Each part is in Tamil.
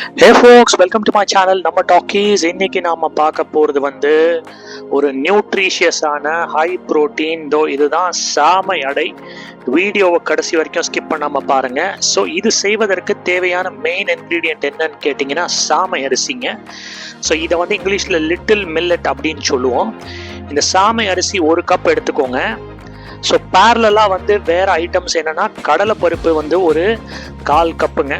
Hey folks welcome to my channel நம்ம டாக்கீஸ் இன்னைக்கு நாம பார்க்க போகிறது வந்து ஒரு நியூட்ரிஷியஸான ஹை புரோட்டீன் தோ இதுதான் சாமை அடை. வீடியோவை கடைசி வரைக்கும் ஸ்கிப் பண்ணாமல் பாருங்க. ஸோ இது செய்வதற்கு தேவையான மெயின் இன்க்ரீடியன்ட் என்னன்னு கேட்டிங்கன்னா சாமை அரிசிங்க. ஸோ இதை வந்து இங்கிலீஷில் லிட்டில் மில்லட் அப்படின்னு சொல்லுவோம். இந்த சாமை அரிசி ஒரு கப் எடுத்துக்கோங்க. ஸோ பேரலாக வந்து வேறு ஐட்டம்ஸ் என்னன்னா கடலை பருப்பு வந்து ஒரு கால் கப்புங்க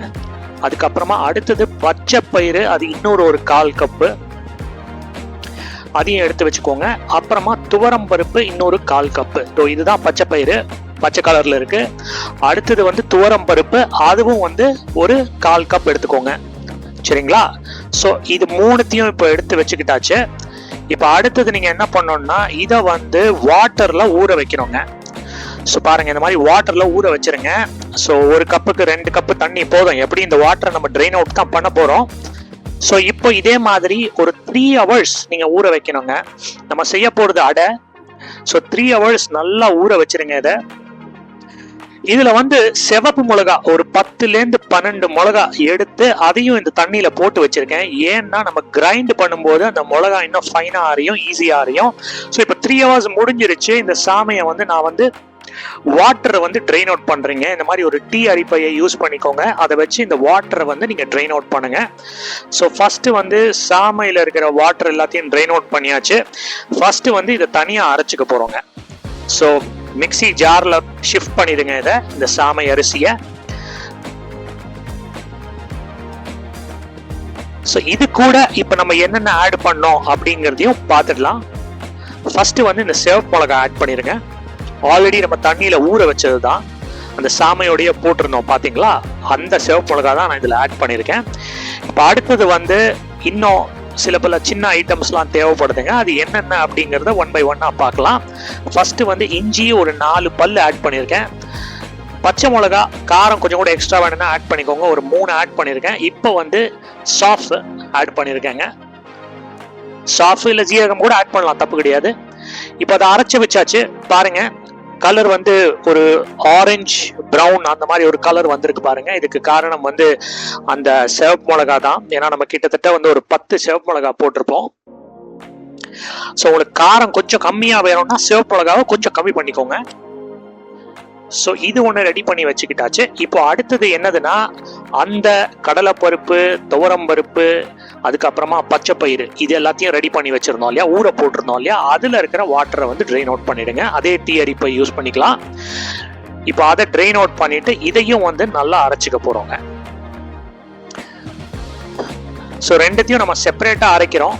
அதுக்கப்புறமா அடுத்தது பச்சை பயிறு அது இன்னொரு ஒரு கால் கப்பு. அதையும் எடுத்து வச்சுக்கோங்க. அப்புறமா துவரம் பருப்பு இன்னொரு கால் கப்பு. ஸோ இதுதான் பச்சை பயிறு. பச்சை கலர்ல இருக்கு. அடுத்தது வந்து துவரம் பருப்பு அதுவும் வந்து ஒரு கால் கப் எடுத்துக்கோங்க. சரிங்களா? ஸோ இது மூணுத்தையும் இப்போ எடுத்து வச்சுக்கிட்டாச்சு. இப்போ அடுத்தது நீங்கள் என்ன பண்ணணும்னா இதை வந்து வாட்டரில் ஊற வைக்கணுங்க. ஸோ பாருங்கள் இந்த மாதிரி வாட்டரில் ஊற வச்சிருங்க. ஸோ ஒரு கப்புக்கு ரெண்டு கப்பு தண்ணி போதும். எப்படி இந்த வாட்டரை நம்ம ட்ரெயின் அவுட் தான் பண்ண போகிறோம் ஸோ இப்போ இதே மாதிரி ஒரு த்ரீ ஹவர்ஸ் நீங்கள் ஊற வைக்கணுங்க. நம்ம செய்ய போகிறது அடை. ஸோ த்ரீ ஹவர்ஸ் நல்லா ஊற வச்சிருங்க இதை. இதில் வந்து சிவப்பு மிளகா ஒரு பத்துலேருந்து பன்னெண்டு மிளகா எடுத்து அதையும் இந்த தண்ணியில் போட்டு வச்சிருக்கேன். ஏன்னா நம்ம கிரைண்ட் பண்ணும்போது அந்த மிளகா இன்னும் ஃபைனாக அறியும் ஈஸியாக அறியும் ஸோ இப்போ த்ரீ ஹவர்ஸ் முடிஞ்சிருச்சு. இந்த சாமையை வந்து நான் வந்து வாட்டரை வந்து ட்ரெயின் அவுட் பண்ணுறீங்க இந்த மாதிரி ஒரு டீ அரிப்பையை யூஸ் பண்ணிக்கோங்க. அதை வச்சு இந்த வாட்டரை வந்து நீங்கள் ட்ரெயின் அவுட் பண்ணுங்கள் ஸோ ஃபஸ்ட்டு வந்து சாமையில் இருக்கிற வாட்டர் எல்லாத்தையும் ட்ரெயின் அவுட் பண்ணியாச்சு. ஃபஸ்ட்டு வந்து இதை தனியாக அரைச்சிக்க போகிறோங்க ஸோ மிக்ஸி ஜாரில் ஷிஃப்ட் பண்ணிடுங்க இதை இந்த சாமை அரிசியை. ஸோ இது கூட இப்போ நம்ம என்னென்ன ஆட் பண்ணோம் அப்படிங்கிறதையும் பார்த்துடலாம். ஃபஸ்ட்டு வந்து இந்த சேவ் மிளகா ஆட் பண்ணிடுங்க. ஆல்ரெடி நம்ம தண்ணியில ஊற வச்சது தான் அந்த சாமையோடைய போட்டிருந்தோம் பார்த்தீங்களா அந்த சிவப்பு மிளகா தான் நான் இதில் ஆட் பண்ணியிருக்கேன். இப்போ அடுத்தது வந்து இன்னும் சில பல சின்ன ஐட்டம்ஸ்லாம் தேவைப்படுதுங்க. அது என்னென்ன அப்படிங்கிறத ஒன் பை ஒன்னாக பார்க்கலாம். ஃபஸ்ட்டு வந்து இஞ்சி ஒரு நாலு பல் ஆட் பண்ணியிருக்கேன். பச்சை மிளகா காரம் கொஞ்சம் கூட எக்ஸ்ட்ரா வேணும்னா ஆட் பண்ணிக்கோங்க. ஒரு மூணு ஆட் பண்ணியிருக்கேன். இப்போ வந்து சாஃப் ஆட் பண்ணியிருக்கேங்க. சாஃப் இல்லை ஜீரகம் கூட ஆட் பண்ணலாம் தப்பு கிடையாது. இப்போ அதை அரைச்சி வச்சாச்சு பாருங்கள் கலர் வந்து ஒரு ஆரஞ்சு ப்ரௌன் அந்த மாதிரி ஒரு கலர் வந்திருக்கு பாருங்க. இதுக்கு காரணம் வந்து அந்த சிவப்பு மிளகா தான். ஏன்னா நம்ம கிட்டத்தட்ட வந்து ஒரு பத்து சிவப்பு மிளகா போட்டிருப்போம். ஸோ உங்களுக்கு காரம் கொஞ்சம் கம்மியாக வேணும்னா சிவப்பு மிளகாவை கொஞ்சம் கம்மி பண்ணிக்கோங்க. ஸோ இது ஒன்று ரெடி பண்ணி வச்சுக்கிட்டாச்சு. இப்போ அடுத்தது என்னதுன்னா அந்த கடலைப்பருப்பு துவரம் பருப்பு அதுக்கப்புறமா பச்சை பயிறு இது எல்லாத்தையும் ரெடி பண்ணி வச்சுருந்தோம் இல்லையா? ஊற போட்டிருந்தோம் இல்லையா? அதில் இருக்கிற வாட்டரை வந்து ட்ரெயின் அவுட் பண்ணிவிடுங்க அதே டீ அரிப்பை யூஸ் பண்ணிக்கலாம். இப்போ அதை ட்ரெயின் அவுட் பண்ணிவிட்டு இதையும் வந்து நல்லா அரைச்சிக்க போகிறோங்க ஸோ ரெண்டுத்தையும் நம்ம செப்பரேட்டாக அரைக்கிறோம்.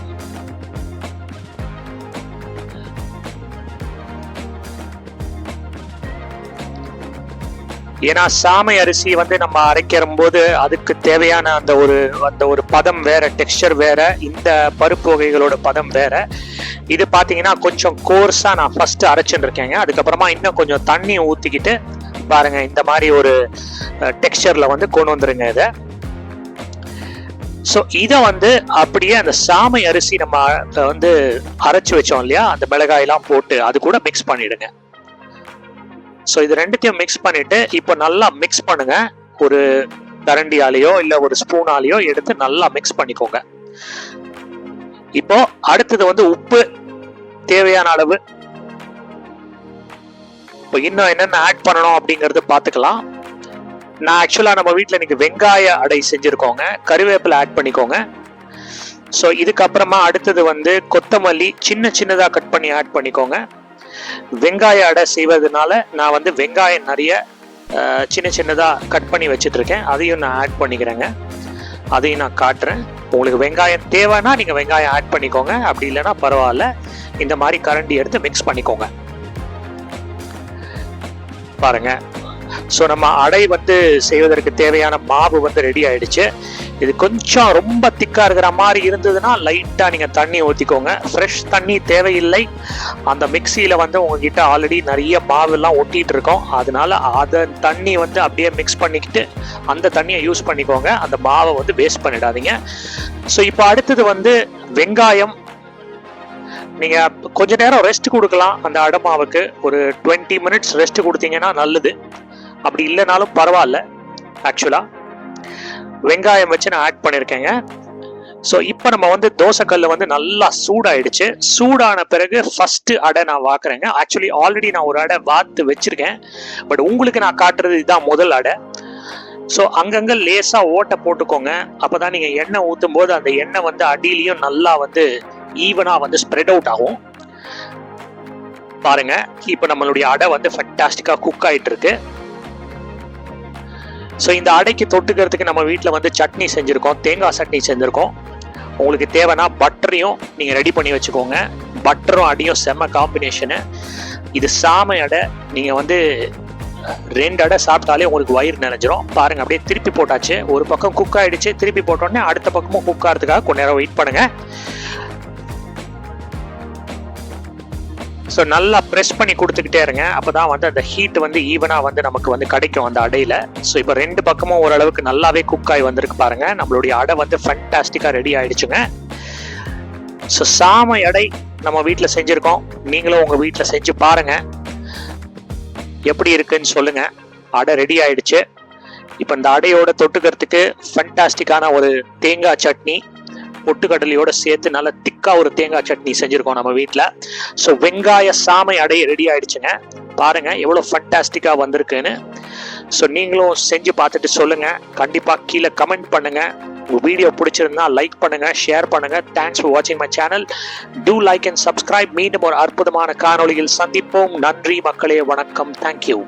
ஏன்னா சாமை அரிசி வந்து நம்ம அரைக்கிற போது அதுக்கு தேவையான அந்த ஒரு அந்த ஒரு பதம் வேற டெக்ஸ்டர் வேற இந்த பருப்பு வகைகளோட பதம் வேற. இது பார்த்தீங்கன்னா கொஞ்சம் கோர்ஸாக நான் ஃபர்ஸ்ட் அரைச்சுட்டு இருக்கேங்க அதுக்கப்புறமா இன்னும் கொஞ்சம் தண்ணி ஊற்றிக்கிட்டு பாருங்க இந்த மாதிரி ஒரு டெக்ஸ்டரில் வந்து கொண்டு வந்துருங்க இதை. ஸோ இதை வந்து அப்படியே அந்த சாமை அரிசி நம்ம வந்து அரைச்சி வச்சோம் இல்லையா? அந்த மிளகாயெல்லாம் போட்டு அது கூட மிக்ஸ் பண்ணிடுங்க. ஸோ இது ரெண்டுத்தையும் மிக்ஸ் பண்ணிட்டு இப்போ நல்லா மிக்ஸ் பண்ணுங்க. ஒரு கரண்டியாலேயோ இல்லை ஒரு ஸ்பூனாலேயோ எடுத்து நல்லா மிக்ஸ் பண்ணிக்கோங்க. இப்போ அடுத்தது வந்து உப்பு தேவையான அளவு. இப்போ இன்னும் என்னென்ன ஆட் பண்ணணும் அப்படிங்கறது பார்த்துக்கலாம். நான் ஆக்சுவலாக நம்ம வீட்டில் இன்னைக்கு வெங்காய அடை செஞ்சுருக்கோங்க. கருவேப்பிலை ஆட் பண்ணிக்கோங்க. ஸோ இதுக்கப்புறமா அடுத்தது வந்து கொத்தமல்லி சின்ன சின்னதாக கட் பண்ணி ஆட் பண்ணிக்கோங்க. வெங்காய அடை செய்வதனால நான் வந்து வெங்காயம் நிறைய சின்ன சின்னதாக கட் பண்ணி வச்சுட்ருக்கேன். அதையும் நான் ஆட் பண்ணிக்கிறேங்க. அதையும் நான் காட்டுறேன். உங்களுக்கு வெங்காயம் தேவைன்னா நீங்கள் வெங்காயம் ஆட் பண்ணிக்கோங்க. அப்படி இல்லைன்னா பரவாயில்ல. இந்த மாதிரி கரண்டி எடுத்து மிக்ஸ் பண்ணிக்கோங்க. பாருங்க. ஸோ நம்ம அடை வந்து செய்வதற்கு தேவையான மாவு வந்து ரெடி ஆயிடுச்சு. இது கொஞ்சம் ரொம்ப திக்காக இருக்கிற மாதிரி இருந்ததுன்னா லைட்டாக நீங்கள் தண்ணி ஊற்றிக்கோங்க ஃப்ரெஷ் தண்ணி தேவையில்லை. அந்த மிக்சியில் வந்து உங்ககிட்ட ஆல்ரெடி நிறைய மாவுலாம் ஒட்டிகிட்டு இருக்கோம். அதனால அதை தண்ணி வந்து அப்படியே மிக்ஸ் பண்ணிக்கிட்டு அந்த தண்ணியை யூஸ் பண்ணிக்கோங்க. அந்த மாவை வந்து வேஸ்ட் பண்ணிடாதீங்க. ஸோ இப்போ அடுத்தது வந்து வெங்காயம். நீங்கள் கொஞ்ச நேரம் ரெஸ்ட் கொடுக்கலாம் அந்த அடமாவுக்கு ஒரு டுவெண்ட்டி மினிட்ஸ் ரெஸ்ட் கொடுத்தீங்கன்னா நல்லது. அப்படி இல்லைனாலும் பரவாயில்ல ஆக்சுவலாக வெங்காயம் வச்சு நான் ஆட் பண்ணியிருக்கேங்க ஸோ இப்போ நம்ம வந்து தோசைக்கல்ல வந்து நல்லா சூடாயிடுச்சு. சூடான பிறகு ஃபஸ்ட்டு அடை நான் வாக்குறேங்க. ஆக்சுவலி ஆல்ரெடி நான் ஒரு அடை வாத்து வச்சுருக்கேன். பட் உங்களுக்கு நான் காட்டுறது இதுதான் முதல் அடை. ஸோ அங்கங்கே லேசாக ஓட்டை போட்டுக்கோங்க. அப்போ தான் நீங்கள் எண்ணெய் ஊற்றும் போது அந்த எண்ணெய் வந்து அடியிலையும் நல்லா வந்து ஈவனாக வந்து ஸ்ப்ரெட் அவுட் ஆகும். பாருங்க இப்போ நம்மளுடைய அடை வந்து ஃபண்டாஸ்டிக்கா குக் ஆகிட்டு இருக்கு ஸோ இந்த அடைக்கு தொட்டுக்கிறதுக்கு நம்ம வீட்டில் வந்து சட்னி செஞ்சுருக்கோம் தேங்காய் சட்னி செஞ்சுருக்கோம். உங்களுக்கு தேவைன்னா பட்டரையும் நீங்கள் ரெடி பண்ணி வச்சுக்கோங்க. பட்டரும் அடியும் செம்ம காம்பினேஷனு இது சாமை அடை நீங்கள் வந்து ரெண்டு அடை சாப்பிட்டாலே உங்களுக்கு வயிறு நினைஞ்சிரும். பாருங்க அப்படியே திருப்பி போட்டாச்சு. ஒரு பக்கம் குக் ஆகிடுச்சு திருப்பி போட்டோடனே அடுத்த பக்கமும் குக் ஆகிறதுக்காக கொஞ்ச நேரம் வெயிட் பண்ணுங்கள் ஸோ நல்லா ப்ரெஸ் பண்ணி கொடுத்துக்கிட்டே இருங்க. அப்போ தான் வந்து அந்த ஹீட் வந்து ஈவனாக வந்து நமக்கு வந்து கிடைக்கும் அந்த அடையில். ஸோ இப்போ ரெண்டு பக்கமும் ஓரளவுக்கு நல்லாவே குக் ஆகி வந்திருக்கு பாருங்க. நம்மளுடைய அடை வந்து ஃபண்டாஸ்டிக்காக ரெடி ஆயிடுச்சுங்க. ஸோ சாமை அடை நம்ம வீட்டில் செஞ்சுருக்கோம். நீங்களும் உங்கள் வீட்டில் செஞ்சு பாருங்க. எப்படி இருக்குன்னு சொல்லுங்க. அடை ரெடி ஆயிடுச்சு. இப்போ இந்த அடையோட தொட்டுக்கிறதுக்கு ஃபண்டாஸ்டிக்கான ஒரு தேங்காய் சட்னி பொட்டுக்கடலையோட சேர்த்து நல்லா திக்கா ஒரு தேங்காய் சட்னி செஞ்சிருக்கோம் நம்ம வீட்டில் ஸோ வெங்காய சாமை அடைய ரெடி ஆயிடுச்சுங்க. பாருங்க எவ்வளோ ஃபண்டாஸ்டிக்காக வந்திருக்குன்னு. ஸோ நீங்களும் செஞ்சு பார்த்துட்டு சொல்லுங்க. கண்டிப்பாக கீழே கமெண்ட் பண்ணுங்க. உங்கள் வீடியோ பிடிச்சிருந்தா லைக் பண்ணுங்க ஷேர் பண்ணுங்க. தேங்க்ஸ் ஃபார் வாட்சிங் my channel do like and subscribe மீண்டும் ஒரு அற்புதமான காணொளியில் சந்திப்போம். நன்றி மக்களே வணக்கம். தேங்க்யூ